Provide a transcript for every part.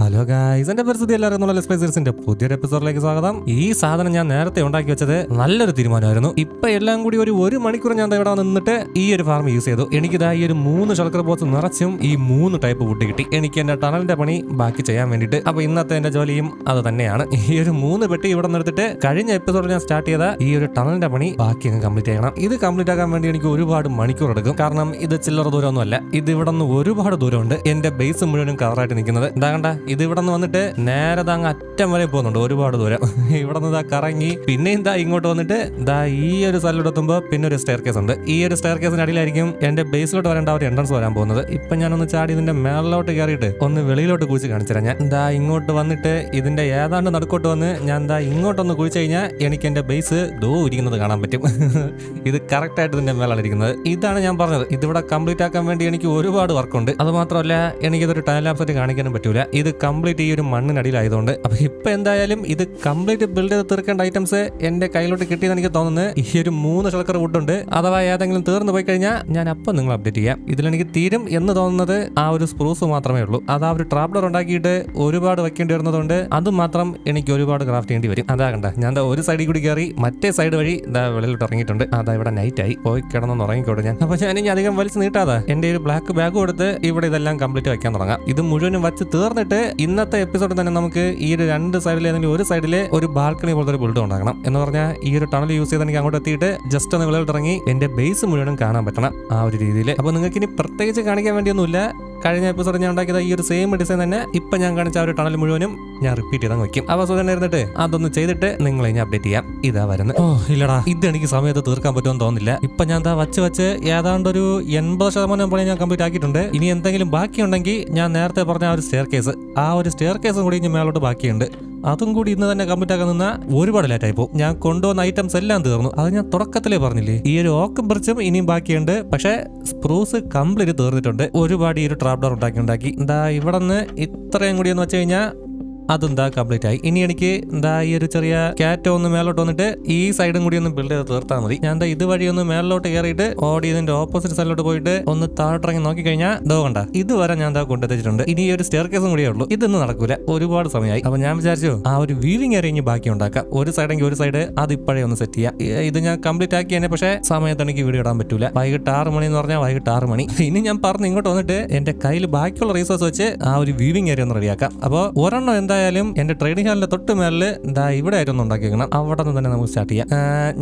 Hello guys എന്റെ പരിസ്ഥിതി എല്ലാവരും എന്നുള്ള സ്പേസേഴ്സിന്റെ പുതിയൊരു എപ്പിസോഡിലേക്ക് സ്വാഗതം. ഈ സാധനം ഞാൻ നേരത്തെ ഉണ്ടാക്കി വെച്ചത് നല്ലൊരു തീരുമാനമായിരുന്നു. ഇപ്പൊ എല്ലാം കൂടി ഒരു ഒരു മണിക്കൂർ ഞാൻ ഇവിടെ നിന്നിട്ട് ഈ ഒരു ഫാർം യൂസ് ചെയ്തു. എനിക്കിതാ ഈ ഒരു മൂന്ന് ശർക്കര ബോക്സ് നിറച്ചും ഈ മൂന്ന് ടൈപ്പ് ഫുഡ് കിട്ടി. എനിക്ക് എന്റെ ടണലിന്റെ പണി ബാക്കി ചെയ്യാൻ വേണ്ടിയിട്ട്. അപ്പൊ ഇന്നത്തെ എന്റെ ജോലിയും അത് തന്നെയാണ്. ഈ ഒരു മൂന്ന് പെട്ടി ഇവിടെ നിർത്തിട്ട് കഴിഞ്ഞ എപ്പിസോഡിൽ ഞാൻ സ്റ്റാർട്ട് ചെയ്ത ഈ ഒരു ടണലിന്റെ പണി ബാക്കി അങ്ങ് കംപ്ലീറ്റ് ചെയ്യണം. ഇത് കംപ്ലീറ്റ് ആക്കാൻ വേണ്ടി എനിക്ക് ഒരുപാട് മണിക്കൂർ എടുക്കും. കാരണം ഇത് ചില്ലറ ദൂരമൊന്നുമല്ല. ഇത് ഇവിടെ നിന്ന് ഒരുപാട് ദൂരമുണ്ട്. എന്റെ ബേസ് മുഴുവനും കവറായിട്ട് നിൽക്കുന്നത്. ഇതാ കണ്ട? ഇത് ഇവിടെ നിന്ന് വന്നിട്ട് നേരെ അങ്ങ് അറ്റം വരെ പോകുന്നുണ്ട് ഒരുപാട് ദൂരം. ഇവിടെ നിന്ന് ഇതാ കറങ്ങി പിന്നെ ഇതാ ഇങ്ങോട്ട് വന്നിട്ട് ഇതാ ഈ ഒരു സ്ഥലത്തെത്തുമ്പോൾ പിന്നെ ഒരു സ്റ്റെയർ കേസ് ഉണ്ട്. ഈ ഒരു സ്റ്റെയർ കേസിന്റെ അടിയിലായിരിക്കും എന്റെ ബേസിലോട്ട് വരേണ്ട ഒരു എൻട്രൻസ് വരാൻ പോകുന്നത്. ഇപ്പൊ ഞാനൊന്ന് ചാടി ഇതിന്റെ മേളിലോട്ട് കയറിയിട്ട് ഒന്ന് വെളിയിലോട്ട് കുഴിച്ച് കാണിച്ചുതരാം. ഞാൻ ദാ ഇങ്ങോട്ട് വന്നിട്ട് ഇതിന്റെ ഏതാണ്ട് നടുക്കോട്ട് വന്ന് ഞാൻ ദാ ഇങ്ങോട്ടൊന്ന് കുഴിച്ച് കഴിഞ്ഞാൽ എനിക്ക് എന്റെ ബേസ് ദോ ഇരിക്കുന്നത് കാണാൻ പറ്റും. ഇത് കറക്റ്റ് ആയിട്ട് ഇതിന്റെ മേലാണ് ഇരിക്കുന്നത്. ഇതാണ് ഞാൻ പറഞ്ഞത്. ഇതിവിടെ കംപ്ലീറ്റ് ആക്കാൻ വേണ്ടി എനിക്ക് ഒരുപാട് വർക്കുണ്ട് അത് മാത്രമല്ല എനിക്കിതൊരു ടൈം ലാപ്സായിട്ട് കാണിക്കാനും പറ്റൂല. ഇത് കംപ്ലീറ്റ് ഈ ഒരു മണ്ണിനടിയിലായതുകൊണ്ട്. അപ്പൊ ഇപ്പൊ എന്തായാലും ഇത് കംപ്ലീറ്റ് ബിൽഡ് ചെയ്ത് തീർക്കേണ്ട ഐറ്റംസ് എന്റെ കയ്യിലോട്ട് കിട്ടിയെന്ന് എനിക്ക് തോന്നുന്നത് ഈ ഒരു മൂന്ന് ശർക്കര വുഡുണ്ട് അഥവാ ഏതെങ്കിലും തീർന്നു പോയി കഴിഞ്ഞാൽ ഞാൻ അപ്പം നിങ്ങൾ അപ്ഡേറ്റ് ചെയ്യാം. ഇതിലെനിക്ക് തീരും എന്ന് തോന്നുന്നത് ആ ഒരു സ്പ്രൂസ് മാത്രമേ ഉള്ളൂ. അത് ആ ഒരു ട്രാപ്ഡർ ഉണ്ടാക്കിയിട്ട് ഒരുപാട് വെക്കേണ്ടി വരുന്നതുകൊണ്ട് അത് മാത്രം എനിക്ക് ഒരുപാട് ക്രാഫ്റ്റ് ചെയ്യേണ്ടി വരും. അതാ കണ്ട ഞാൻ ഒരു സൈഡിൽ കൂടി കയറി മറ്റേ സൈഡ് വഴി ഇതാ വെളിയിലോട്ട് ഇറങ്ങിയിട്ടുണ്ട്. അതാ ഇവിടെ നൈറ്റ് ആയി. പോയി കിടന്നൊന്ന് ഉറങ്ങിക്കോട്ടെ ഞാൻ. അപ്പൊ ഞാൻ ഇനി അധികം വലിച്ചു നീട്ടാതെ എന്റെ ഒരു ബ്ലാക്ക് ബാഗ് കൊടുത്ത് ഇവിടെ ഇതെല്ലാം കംപ്ലീറ്റ് വെക്കാൻ തുടങ്ങാം. ഇത് മുഴുവനും വച്ച് തീർന്നിട്ട് ഇന്നത്തെ എപ്പിസോഡ് തന്നെ നമുക്ക് ഈ ഒരു രണ്ട് സൈഡിൽ ഏതെങ്കിലും ഒരു സൈഡിൽ ഒരു ബാൽക്കണി പോലത്തെ ഒരു ബിൽഡ് ഉണ്ടാക്കണം എന്ന് പറഞ്ഞാൽ ഈ ഒരു ടണൽ യൂസ് ചെയ്ത് എനിക്ക് അങ്ങോട്ട് എത്തിയിട്ട് ജസ്റ്റ് ഒന്ന് വിളവിട്ടിറങ്ങി എന്റെ ബേസ് മുഴുവനും കാണാൻ പറ്റണം ആ ഒരു രീതിയിൽ അപ്പോൾ നിങ്ങൾക്ക് ഇനി പ്രത്യേകിച്ച് കാണിക്കാൻ വേണ്ടിയൊന്നുമില്ല. കഴിഞ്ഞ എപ്പിസോഡ് ഞാൻ ഉണ്ടാക്കിയത് ഈ ഒരു സെയിം ഡിസൈൻ തന്നെ ഇപ്പൊ ഞാൻ കാണിച്ച ഒരു ടണൽ മുഴുവനും ഞാൻ റിപ്പീറ്റ് ചെയ്തങ്ങ് വെക്കും അപ്പൊ സുഖം ഇരുന്നിട്ട് അതൊന്ന് ചെയ്തിട്ട് നിങ്ങളെ ഞാൻ അപ്ഡേറ്റ് ചെയ്യാം. ഇതാ വരുന്നത്. ഓ ഇല്ലടാ. ഇത് എനിക്ക് സമയത്ത് തീർക്കാൻ പറ്റുമെന്ന് തോന്നുന്നില്ല. ഇപ്പൊ ഞാൻ എന്താ വച്ച് വെച്ച് ഏതാണ്ട് ഒരു എൺപത് ശതമാനം പണി ഞാൻ കംപ്ലീറ്റ് ആക്കിയിട്ടുണ്ട്. ഇനി എന്തെങ്കിലും ബാക്കിയുണ്ടെങ്കിൽ ഞാൻ നേരത്തെ പറഞ്ഞ ആ ഒരു സ്റ്റെയർ കേസ് ആ ഒരു സ്റ്റെയർ കേസും കൂടി ഇനി മേലോട്ട് ബാക്കിയുണ്ട്. അതും കൂടി ഇന്ന് തന്നെ കംപ്ലീറ്റ് ആക്കാൻ നിന്ന ഒരുപാട് ലേറ്റായി പോകും ഞാൻ കൊണ്ടുവന്ന ഐറ്റംസ് എല്ലാം തീർന്നു. അത് ഞാൻ തുടക്കത്തിലേ പറഞ്ഞില്ലേ? ഈ ഒരു ഓക്കും ബ്രിഡ്ജും ഇനിയും ബാക്കിയുണ്ട്. പക്ഷേ സ്പ്രൂസ് കംപ്ലീറ്റ് തീർന്നിട്ടുണ്ട്. ഒരുപാട് ഈ ഒരു ട്രാപ്ഡർ ഉണ്ടാക്കി ഉണ്ടാക്കി. എന്താ ഇവിടെ നിന്ന് ഇത്രയും കൂടി എന്ന് വെച്ച് കഴിഞ്ഞാൽ അതും ദാ കംപ്ലീറ്റ് ആയി ഇനി എനിക്ക് എന്താ ഈ ഒരു ചെറിയ ക്യാറ്റ് ഒന്ന് മേലോട്ട് വന്നിട്ട് ഈ സൈഡും കൂടി ഒന്ന് ബിൽഡ് ചെയ്ത് തീർത്താൽ മതി. ഞാൻ ദാ ഇതുവഴി ഒന്ന് മേലോട്ട് കയറിയിട്ട് ഓടി ഇതിന്റെ ഓപ്പോസിറ്റ് സൈഡിലോട്ട് പോയിട്ട് ഒന്ന് താഴോട്ടിറങ്ങി നോക്കി കഴിഞ്ഞാൽ ദോ കണ്ട. ഇതുവരെ ഞാൻ എന്താ കൊണ്ടെത്തിച്ചിട്ടുണ്ട് ഇനി ഈ ഒരു സ്റ്റെയർ കേസും കൂടിയേ ഉള്ളൂ. ഇതൊന്നും നടക്കൂല. ഒരുപാട് സമയമായി. അപ്പൊ ഞാൻ വിചാരിച്ചു ആ ഒരു വീവിംഗ് ഏരിയ ബാക്കി ഉണ്ടാക്കാം. ഒരു സൈഡെങ്കിൽ ഒരു സൈഡ് അത് ഇപ്പോഴേ ഒന്ന് സെറ്റ് ചെയ്യാം. ഇത് ഞാൻ കംപ്ലീറ്റ് ആക്കി തന്നെ പക്ഷേ സമയത്ത് എനിക്ക് വീഡിയോ ഇടാൻ പറ്റൂല. വൈകിട്ട് ആറ് മണി എന്ന് പറഞ്ഞാൽ വൈകിട്ട് ആറ് മണി. ഇനി ഞാൻ പറഞ്ഞ് ഇങ്ങോട്ട് വന്നിട്ട് എന്റെ കയ്യിൽ ബാക്കിയുള്ള റീസോഴ്സ് വെച്ച് ആ ഒരു വീവിംഗ് ഏരിയ ഒന്ന് റെഡിയാക്കാം അപ്പോൾ ഒരെണ്ണം എന്തായാലും എന്റെ ട്രേഡിംഗ് ഹാളിന്റെ തൊട്ട് മേളിൽ ദാ ഇവിടെ ആയിട്ട് ഒന്ന് ഉണ്ടാക്കിയേക്കണം. അവിടെ നിന്ന് തന്നെ നമുക്ക് സ്റ്റാർട്ട് ചെയ്യാം.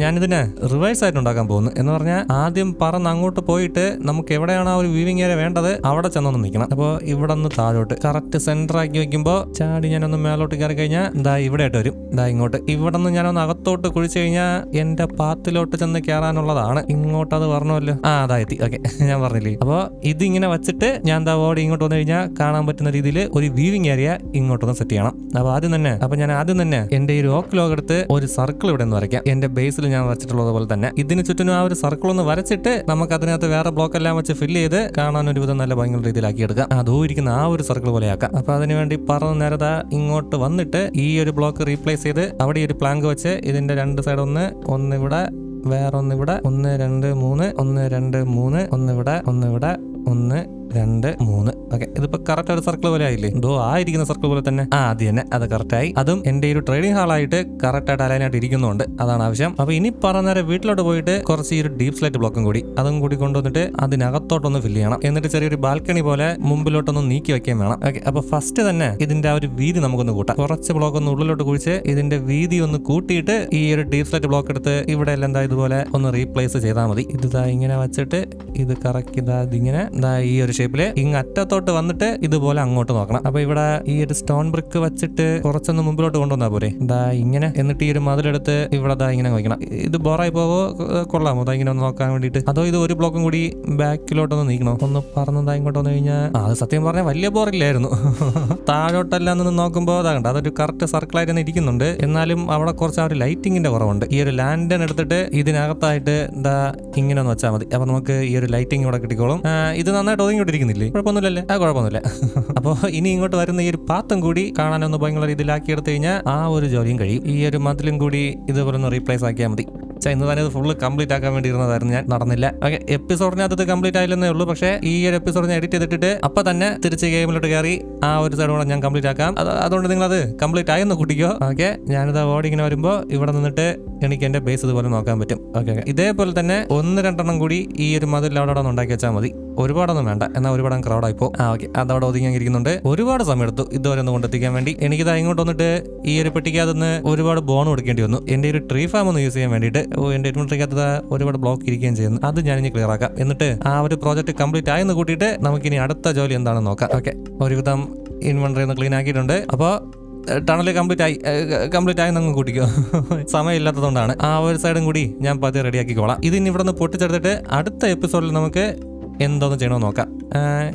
ഞാനിതിനെ റിവേഴ്സ് ആയിട്ട് ഉണ്ടാക്കാൻ പോകുന്നു. എന്ന് പറഞ്ഞാൽ ആദ്യം പറന്ന് അങ്ങോട്ട് പോയിട്ട് നമുക്ക് എവിടെയാണ് ആ ഒരു വീവിംഗ് ഏരിയ വേണ്ടത്? അവിടെ ചെന്നൊന്ന് നിൽക്കണം. അപ്പോൾ ഇവിടെ നിന്ന് താഴോട്ട് കറക്റ്റ് സെന്റർ ആക്കി വെക്കുമ്പോൾ ചാടി ഞാനൊന്ന് മേലോട്ട് കയറി കഴിഞ്ഞാൽ ദാ ഇവിടെ ആയിട്ട് വരും. ദാ ഇങ്ങോട്ട്. ഇവിടെ നിന്ന് ഞാനൊന്ന് അകത്തോട്ട് കുഴിച്ചു കഴിഞ്ഞാൽ എന്റെ പാത്തിലോട്ട് ചെന്ന് കയറാനുള്ളതാണ് ഇങ്ങോട്ട് അത് പറഞ്ഞല്ലോ ആ അതായത് ഓക്കെ ഞാൻ പറഞ്ഞില്ലേ? അപ്പോൾ ഇതിങ്ങനെ വെച്ചിട്ട് ഞാൻ ദാ ഓടി ഇങ്ങോട്ട് വന്നു കഴിഞ്ഞാൽ കാണാൻ പറ്റുന്ന രീതിയിൽ ഒരു വീവിംഗ് ഏരിയ ഇങ്ങോട്ടൊന്ന് സെറ്റ് ചെയ്യണം. അപ്പോൾ ആദ്യം തന്നെ അപ്പോൾ ഞാൻ ആദ്യം തന്നെ എന്റെ ഈ റോക്ക് ലോഗ് എടുത്ത് ഒരു സർക്കിൾ ഇവിടെ നിന്ന് വരയ്ക്കാം. എന്റെ ബേസിൽ ഞാൻ വരച്ചിട്ടുള്ളത് പോലെ തന്നെ. ഇതിന് ചുറ്റിനും ആ ഒരു സർക്കിൾ ഒന്ന് വരച്ചിട്ട് നമുക്ക് അതിനകത്ത് വേറെ ബ്ലോക്ക് എല്ലാം വെച്ച് ഫില്ല് ചെയ്ത് കാണാൻ ഒരുവിധം നല്ല ഭയങ്കര രീതിയിലാക്കി എടുക്കാം. അതോ ഇരിക്കുന്ന ആ ഒരു സർക്കിൾ പോലെ ആക്കാം. അപ്പൊ അതിന് വേണ്ടി പറന്ന് നേരത ഇങ്ങോട്ട് വന്നിട്ട് ഈ ഒരു ബ്ലോക്ക് റീപ്ലേസ് ചെയ്ത് അവിടെ ഒരു പ്ലാങ്ക് വെച്ച് ഇതിന്റെ രണ്ട് സൈഡ് ഒന്ന് ഒന്ന് ഇവിടെ വേറെ ഒന്ന് രണ്ട് മൂന്ന് ഒന്ന് രണ്ട് മൂന്ന് ഒന്ന് ഇവിടെ ഒന്ന് ഇവിടെ ഒന്ന് രണ്ട് മൂന്ന്. ഓക്കെ ഇതിപ്പോ കറക്റ്റ് ഒരു സർക്കിൾ പോലെ ആയില്ലേ? ഇതോ ആ സർക്കിൾ പോലെ തന്നെ. ആ അത് തന്നെ. അത് കറക്റ്റ് ആയി. അതും എന്റെ ഒരു ട്രേഡിംഗ് ഹാളായിട്ട് കറക്റ്റ് ആയിട്ട് അലൈനായിട്ട് ഇരിക്കുന്നുണ്ട്. അതാണ് ആവശ്യം. അപ്പൊ ഇനി പറഞ്ഞേരം വീട്ടിലോട്ട് പോയിട്ട് കുറച്ച് ഈ ഒരു ഡീപ് സ്ലൈറ്റ് ബ്ലോക്കും കൂടി അതും കൂടി കൊണ്ടുവന്നിട്ട് അതിനകത്തോട്ടൊന്ന് ഫില്ല് ചെയ്യണം. എന്നിട്ട് ചെറിയൊരു ബാൽക്കണി പോലെ മുമ്പിലോട്ടൊന്ന് നീക്കി വെക്കുകയും വേണം. ഓക്കെ അപ്പൊ ഫസ്റ്റ് തന്നെ ഇതിന്റെ ആ ഒരു വീതി നമുക്കൊന്ന് കൂട്ടാം. കുറച്ച് ബ്ലോക്ക് ഒന്ന് ഉള്ളിലോട്ട് കുഴിച്ച് ഇതിന്റെ വീതി ഒന്ന് കൂട്ടിയിട്ട് ഈ ഒരു ഡീപ് സ്ലൈറ്റ് ബ്ലോക്ക് എടുത്ത് ഇവിടെ എല്ലാം ഇതുപോലെ ഒന്ന് റീപ്ലേസ് ചെയ്താൽ മതി. ഇത് ഇങ്ങനെ വെച്ചിട്ട് ഇത് കറക്റ്റ് ഇതാ ഇതിങ്ങനെ ഈ ഒരു ഷേപ്പിൽ ഇങ്ങ് അറ്റത്തോട്ട് വന്നിട്ട് ഇതുപോലെ അങ്ങോട്ട് നോക്കണം. അപ്പൊ ഇവിടെ ഈ ഒരു സ്റ്റോൺ ബ്രിക്ക് വെച്ചിട്ട് കുറച്ചൊന്ന് മുമ്പിലോട്ട് കൊണ്ടുവന്നാ പോരെ. ഇതാ ഇങ്ങനെ എന്നിട്ട് ഈ ഒരു മതിലെടുത്ത് ഇവിടെ ദാ ഇങ്ങനെ നോക്കണം ഇത് ബോറായി പോവോ? കൊള്ളാമോ? ദാ ഇങ്ങനെ ഒന്ന് നോക്കാൻ വേണ്ടിയിട്ട്. അതോ ഇത് ഒരു ബ്ലോക്കും കൂടി ബാക്കിലോട്ടൊന്ന് നീക്കണോ? ഒന്ന് പറഞ്ഞതാ ഇങ്ങോട്ട് വന്നു കഴിഞ്ഞാൽ അത് സത്യം പറഞ്ഞാൽ വലിയ ബോറില്ലായിരുന്നു. താഴോട്ടെല്ലാം നിന്ന് നോക്കുമ്പോൾ അതാ കണ്ട? അതൊരു കറക്റ്റ് സർക്കിളായിട്ട് തന്നെ ഇരിക്കുന്നുണ്ട്. എന്നാലും അവിടെ കുറച്ച് ആ ഒരു ലൈറ്റിങ്ങിന്റെ കുറവുണ്ട്. ഈ ഒരു ലാൻഡൻ എടുത്തിട്ട് ഇതിനകത്തായിട്ട് എന്താ ഇങ്ങനെ ഒന്ന് വെച്ചാൽ മതി. അപ്പൊ നമുക്ക് ഈ ഒരു ലൈറ്റിംഗ് ഇവിടെ കിട്ടിക്കോളും. ഇത് നന്നായിട്ട് ഒതുങ്ങിക്കൊണ്ടിരിക്കുന്നില്ലേ കുഴപ്പമൊന്നുമില്ലല്ലേ? ആ കുഴപ്പമൊന്നുമില്ല. അപ്പോൾ ഇനി ഇങ്ങോട്ട് വരുന്ന ഈ ഒരു പാത്തും കൂടി കാണാനൊന്ന് ഭയങ്കര രീതിയിലാക്കി എടുത്തു കഴിഞ്ഞാൽ ആ ഒരു ജോലിയും കഴിയും. ഈ ഒരു മതിലും കൂടി ഇതുപോലെ ഒന്ന് റീപ്ലേസ് ആക്കിയാൽ മതി. പക്ഷേ ഇന്ന് തന്നെ ഇത് ഫുള്ള് കംപ്ലീറ്റ് ആക്കാൻ വേണ്ടി ഇരുന്നതായിരുന്നു. ഞാൻ നടന്നില്ല. ഓക്കെ എപ്പിസോഡിനകത്ത് കംപ്ലീറ്റ് ആയില്ലെന്നേ ഉള്ളൂ. പക്ഷേ ഈ ഒരു എപ്പിസോഡ് ഞാൻ എഡിറ്റ് ചെയ്തിട്ട് അപ്പൊ തന്നെ തിരിച്ച് ഗെയിമിലോട്ട് കയറി ആ ഒരു സൈഡ് കൂടെ ഞാൻ കംപ്ലീറ്റ് ആക്കാം. അതുകൊണ്ട് നിങ്ങൾ അത് കംപ്ലീറ്റ് ആയെന്ന് കൂട്ടിക്കോ. ഓക്കെ ഞാനിത് ഓടി ഇങ്ങനെ വരുമ്പോൾ ഇവിടെ നിന്നിട്ട് എനിക്ക് എന്റെ ബേസ് ഇതുപോലെ നോക്കാൻ പറ്റും. ഓക്കെ ഇതേപോലെ തന്നെ ഒന്ന് രണ്ടെണ്ണം കൂടി ഈ ഒരു മതിൽ അവിടെ ഉണ്ടാക്കി വെച്ചാൽ മതി. ഒരുപാടൊന്നും വേണ്ട. എന്നാൽ ഒരുപാട് ക്രൗഡായിപ്പോ ആ ഓക്കെ അതവിടെ ഒതുങ്ങിയിരിക്കുന്നുണ്ട് ഒരുപാട് സമയം എടുത്തു ഇതുവരെ ഒന്ന് കൊണ്ടെത്തിക്കാൻ വേണ്ടി. എനിക്കിത് ഇങ്ങോട്ട് വന്നിട്ട് ഈ ഒരു പെട്ടിക്കകത്തുനിന്ന് ഒരുപാട് ബോൺ കൊടുക്കേണ്ടി വന്നു. എന്റെ ഒരു ട്രീ ഫാം ഒന്ന് യൂസ് ചെയ്യാൻ വേണ്ടിയിട്ട്. ഓ എന്റെ ഇൻവെന്ററിക്കകത്ത് ഒരുപാട് ബ്ലോക്ക് ഇരിക്കുകയും ചെയ്യുന്നു. അത് ഞാൻ ഇനി ക്ലിയർ ആക്കാം. എന്നിട്ട് ആ ഒരു പ്രോജക്റ്റ് കംപ്ലീറ്റ് ആയെന്ന് കൂട്ടിയിട്ട് നമുക്കിനി അടുത്ത ജോലി എന്താണെന്ന് നോക്കാം. ഓക്കെ ഒരുവിധം ഇൻവെന്ററി ഒന്ന് ക്ലീൻ ആക്കിയിട്ടുണ്ട്. അപ്പോൾ ടണൽ കംപ്ലീറ്റ് ആയി. കംപ്ലീറ്റ് ആയി നമുക്ക് കൂട്ടിക്കോ. സമയമില്ലാത്തതുകൊണ്ടാണ്. ആ ഒരു സൈഡും കൂടി ഞാൻ പതി റെഡിയാക്കിക്കോളാം ഇതിന് ഇവിടെ നിന്ന് പൊട്ടിച്ചെടുത്തിട്ട് അടുത്ത എപ്പിസോഡിൽ നമുക്ക് എന്തോന്ന് ചെയ്യണമെന്ന് നോക്കാം ആ,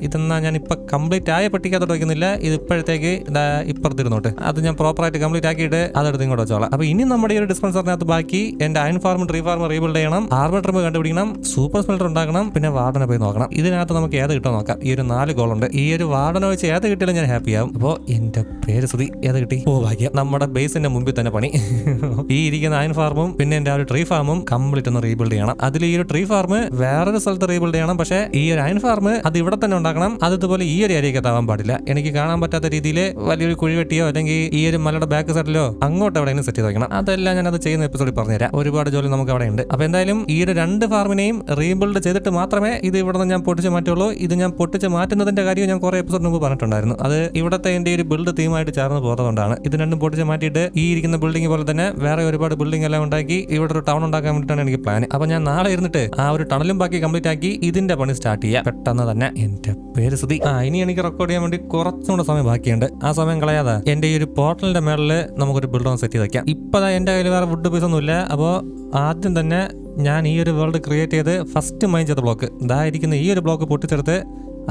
ഇതെന്നാ ഞാൻ ഇപ്പൊ കംപ്ലീറ്റ് ആയ പെട്ടിക്കകത്തോട്ട് വയ്ക്കുന്നില്ല ഇത് ഇപ്പോഴത്തേക്ക് ഇപ്പുറത്തിരുന്നോട്ട്. അത് ഞാൻ പ്രോപ്പറായിട്ട് കംപ്ലീറ്റ് ആക്കിയിട്ട് അതെടുത്ത് ഇങ്ങോട്ട് വെച്ചോളാം. അപ്പൊ ഇനി നമ്മുടെ ഈ ഒരു ഡിസ്പെൻസറിനകത്ത് ബാക്കി എന്റെ iron farm tree farm rebuild ചെയ്യണം. ആർമർ ട്രിമ്പ് കണ്ടുപിടിക്കണം. സൂപ്പർ സ്മെൽറ്റർ ഉണ്ടാക്കണം. പിന്നെ വാർഡനെ പോയി നോക്കണം. ഇതിനകത്ത് നമുക്ക് ഏത് കിട്ടുമോ നോക്കാം. ഈ ഒരു നാല് ഗോൾ ഉണ്ട്. ഈ ഒരു വാർഡനെ വെച്ച് ഏത് കിട്ടിയാലും ഞാൻ ഹാപ്പി ആവും. അപ്പോൾ എന്റെ പേര് സ്ഥിതി ഏത് കിട്ടി? ഓ ഭാഗ്യം നമ്മുടെ ബേസിന്റെ മുമ്പിൽ തന്നെ പണി. ഈ ഇരിക്കുന്ന അയൺ ഫാർമും പിന്നെ എന്റെ ആ ഒരു ട്രീ ഫാമും കംപ്ലീറ്റ് ഒന്ന് റീബിൽഡ് ചെയ്യണം. അതിൽ ഈ ഒരു ട്രീ ഫാർമ് വേറൊരു സ്ഥലത്ത് റീബിൽഡ് ചെയ്യണം. പക്ഷേ ഈ ഒരു അയൺ ഫാർമ് അത് ഇവിടെ തന്നെ ഉണ്ടാക്കണം. അത് ഇതുപോലെ ഈ ഒരു ഏരിയക്ക് എത്താവാൻ പാടില്ല. എനിക്ക് കാണാൻ പറ്റാത്ത രീതിയിൽ വലിയൊരു കുഴി വെട്ടിയോ അല്ലെങ്കിൽ ഈ ഒരു മലയുടെ ബാക്ക് സൈഡിലോ അങ്ങോട്ട് എവിടെയെങ്കിലും സെറ്റ് ചെയ്ത് വയ്ക്കണം അതെല്ലാം ഞാൻ അത് ചെയ്യുന്ന എപ്പിസോഡിൽ പറഞ്ഞുതരാം. ഒരുപാട് ജോലി നമുക്ക് അവിടെ ഉണ്ട്. അപ്പൊ എന്തായാലും ഈ ഒരു രണ്ട് ഫാർമിനെയും റീബിൽഡ് ചെയ്തിട്ട് മാത്രമേ ഇത് ഇവിടെ നിന്ന് ഞാൻ പൊട്ടിച്ച് മാറ്റുള്ളൂ. ഇത് ഞാൻ പൊട്ടിച്ച് മാറ്റുന്നതിന്റെ കാര്യം ഞാൻ കുറെ എപ്പിസോഡ് മുമ്പ് പറഞ്ഞിട്ടുണ്ടായിരുന്നു. അത് ഇവിടത്തെ എന്റെ ഒരു ബിൽഡ് തീമായിട്ട് ചേർന്ന് പോകുന്നതുകൊണ്ടാണ്. ഇത് രണ്ടും പൊട്ടിച്ച് മാറ്റിയിട്ട് ഈ ഇരിക്കുന്ന ബിൽഡിംഗ് പോലെ തന്നെ വേറെ ഒരുപാട് ബിൽഡിംഗ് എല്ലാം ഉണ്ടാക്കി ഇവിടെ ഒരു ടൗൺ ഉണ്ടാക്കാൻ വേണ്ടിയിട്ടാണ് എനിക്ക് പ്ലാൻ അപ്പൊ ഞാൻ നാളെ ഇരുന്നിട്ട് ആ ഒരു ടണലും ബാക്കി കംപ്ലീറ്റ് ആക്കി ഇതിന്റെ പണി സ്റ്റാർട്ട് ചെയ്യാം. പെട്ടെന്ന് തന്നെ. എന്റെ പേര് സുധി ആ ഇനി എനിക്ക് റെക്കോർഡ് ചെയ്യാൻ വേണ്ടി കുറച്ചും കൂടെ സമയം ബാക്കിയുണ്ട്. ആ സമയം കളയാതെ എന്റെ ഈ ഒരു പോർട്ടലിന്റെ മേളിൽ നമുക്കൊരു ബിൽഡ് സെറ്റ് ചെയ്ത് വെക്കാം. ഇപ്പൊ ദാ എന്റെ കയ്യിൽ വേറെ വുഡ് പീസ് ഒന്നുമില്ല. അപ്പോൾ ആദ്യം തന്നെ ഞാൻ ഈ ഒരു വേൾഡ് ക്രിയേറ്റ് ചെയ്ത് ഫസ്റ്റ് മൈൻ ചെയ്ത ബ്ലോക്ക് ഇതായിരിക്കുന്ന ഈ ഒരു ബ്ലോക്ക് പൊട്ടിച്ചെടുത്ത്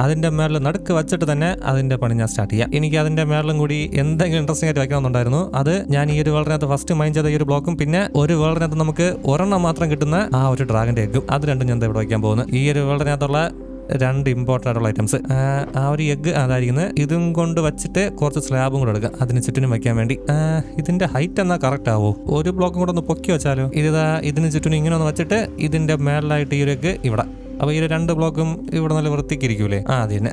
അതിന്റെ മേളിൽ നടുക്ക് വെച്ചിട്ട് തന്നെ അതിന്റെ പണി ഞാൻ സ്റ്റാർട്ട് ചെയ്യാം. എനിക്ക് അതിന്റെ മേളിലും കൂടി എന്തെങ്കിലും ഇൻട്രസ്റ്റിംഗ് ആയിട്ട് വെക്കണമെന്നുണ്ടായിരുന്നു. അത് ഞാൻ ഈ ഒരു വേൾഡിനകത്ത് ഫസ്റ്റ് മൈൻ ചെയ്ത ഈ ഒരു ബ്ലോക്കും പിന്നെ ഒരു വേൾഡിനകത്ത് നമുക്ക് ഒരെണ്ണം മാത്രം കിട്ടുന്ന ആ ഒരു ഡ്രാഗന്റെ എഗ്ഗും അത് രണ്ടും ഞാൻ ഇവിടെ വയ്ക്കാൻ പോകുന്നു. ഈ ഒരു വേൾഡിനകത്തുള്ള രണ്ട് ഇമ്പോർട്ടന്റ് ആയിട്ടുള്ള ഐറ്റംസ് ആ ഒരു എഗ്ഗ് അതായിരിക്കുന്നത്. ഇതും കൊണ്ട് വെച്ചിട്ട് കുറച്ച് സ്ലാബും കൂടെ എടുക്കുക. അതിന് ചുറ്റിനും വയ്ക്കാൻ വേണ്ടി. ഇതിന്റെ ഹൈറ്റ് എന്നാൽ കറക്റ്റ് ആവോ? ഒരു ബ്ലോക്കും കൂടെ ഒന്ന് പൊക്കി വെച്ചാലോ? ഇത് ഇതിന് ചുറ്റിനും ഇങ്ങനെ ഒന്ന് വെച്ചിട്ട് ഇതിന്റെ മേളിലായിട്ട് ഈ ഒരു എഗ്ഗ് ഇവിടെ. അപ്പൊ ഈ രണ്ട് ബ്ലോക്കും ഇവിടെ നല്ല വൃത്തിക്കിരിക്കൂലേ? ആ അത് തന്നെ.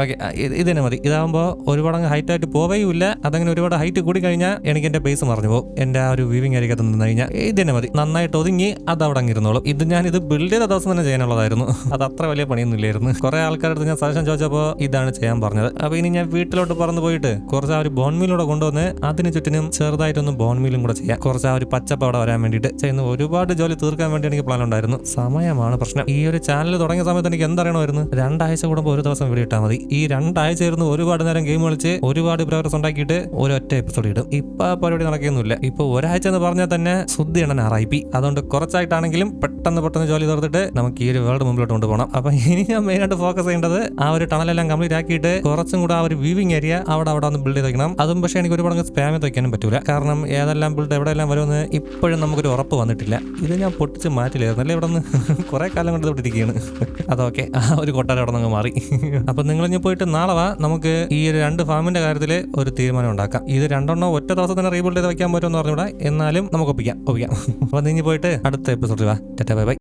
ഓക്കെ ഇത് തന്നെ മതി. ഇതാകുമ്പോൾ ഒരുപാട് അങ്ങ് ഹൈറ്റ് ആയിട്ട് പോവേയില്ല അതങ്ങനെ ഒരുപാട് ഹൈറ്റ് കൂടി കഴിഞ്ഞാൽ എനിക്ക് എന്റെ ബേസ് മറിഞ്ഞു പോകും. എന്റെ ആ ഒരു വീവിംഗ് അരികത്ത് നിന്ന് കഴിഞ്ഞാൽ ഇത് തന്നെ മതി. നന്നായിട്ട് ഒതുങ്ങി അത് അവിടെ അങ്ങിരുന്നോളും. ഇത് ഞാൻ ഇത് ബിൽഡ് ചെയ്ത ദിവസം തന്നെ ചെയ്യാനുള്ളതായിരുന്നു. അത് അത്ര വലിയ പണിയൊന്നും ഇല്ലായിരുന്നു കുറെ ആൾക്കാരുടെ ഞാൻ സജഷൻ ചോദിച്ചപ്പോൾ ഇതാണ് ചെയ്യാൻ പറഞ്ഞത്. അപ്പൊ ഇനി ഞാൻ വീട്ടിലോട്ട് പറന്ന് പോയിട്ട് കുറച്ച് ആ ഒരു ബോൺമീലൂടെ കൊണ്ടുവന്ന് അതിന് ചുറ്റിനും ചെറുതായിട്ടൊന്ന് ബോൺമീലും കൂടെ ചെയ്യാം. കുറച്ച് ആ ഒരു പച്ചപ്പ് അവിടെ വരാൻ വേണ്ടിയിട്ട്. ചെയ്യുന്ന ഒരുപാട് ജോലി തീർക്കാൻ വേണ്ടി എനിക്ക് പ്ലാൻ ഉണ്ടായിരുന്നു. സമയമാണ് പ്രശ്നം. ഈ ഒരു ചാനൽ തുടങ്ങിയ സമയത്ത് എനിക്ക് എന്തറിയണമായിരുന്നു? രണ്ടാഴ്ച കൂടുമ്പോൾ ഒരു ദിവസം വീഡിയോ ഇട്ടാൽ മതി. ഈ രണ്ടാഴ്ച ഇരുന്ന് ഒരുപാട് നേരം ഗെയിം കളിച്ച് ഒരുപാട് പ്രോഗ്രസ് ഉണ്ടാക്കിയിട്ട് ഒരൊറ്റ എപ്പിസോഡ് ഇടും. ഇപ്പൊ പരിപാടി നടക്കുന്നില്ല ഇപ്പൊ ഒരാഴ്ച എന്ന് പറഞ്ഞാൽ തന്നെ ശുദ്ധിയാണ് ആർ ഐ പി അതുകൊണ്ട് കുറച്ചായിട്ടാണെങ്കിലും പെട്ടെന്ന് പെട്ടെന്ന് ജോലി തീർത്തിട്ട് നമുക്ക് ഈ ഒരു വേൾഡ് മുമ്പിലോട്ട് കൊണ്ടുപോകണം അപ്പൊ ഇനി ഞാൻ മെയിൻ ആയിട്ട് ഫോക്കസ് ചെയ്യേണ്ടത് ആ ഒരു ടണലെല്ലാം കംപ്ലീറ്റ് ആക്കിയിട്ട് കുറച്ചും കൂടെ ആ ഒരു വ്യൂവിംഗ് ഏരിയ അവിടെ അവിടെ ഒന്ന് ബിൽഡ് ചെയ്ത് വെക്കണം. അതും പക്ഷേ എനിക്ക് ഒരുപാട് സ്പാം തയ്ക്കാനും പറ്റൂല. കാരണം ഏതെല്ലാം ബിൽഡ് എവിടെയെല്ലാം വരുമെന്ന് ഇപ്പോഴും നമുക്കൊരു ഉറപ്പ് വന്നിട്ടില്ല. ഇത് ഞാൻ പൊട്ടിച്ച് മാറ്റില്ലായിരുന്നു അല്ലേ ഇവിടെ നിന്ന് കുറെ കാലം കൊണ്ട് ഇവിടെ ഇരിക്കുകയാണ് അതൊക്കെ ആ ഒരു കൊട്ടാരം അവിടെ നിന്ന് മാറി. അപ്പൊ നിങ്ങൾ ഇനി പോയിട്ട് നാളെ വാ നമുക്ക് ഈ രണ്ട് ഫാമിന്റെ കാര്യത്തിൽ ഒരു തീരുമാനം ഉണ്ടാക്കാം. ഇത് രണ്ടെണ്ണം ഒറ്റ ദിവസം തന്നെ റീബിൽഡ് ചെയ്ത് വെക്കാൻ പറ്റുമെന്ന് പറഞ്ഞൂടാ എന്നാലും നമുക്ക് ഒപ്പിക്കാം ഒപ്പിക്കാം. അപ്പൊ നീ പോയിട്ട് അടുത്ത എപ്പിസോഡിൽ വാ. Tata bye bye.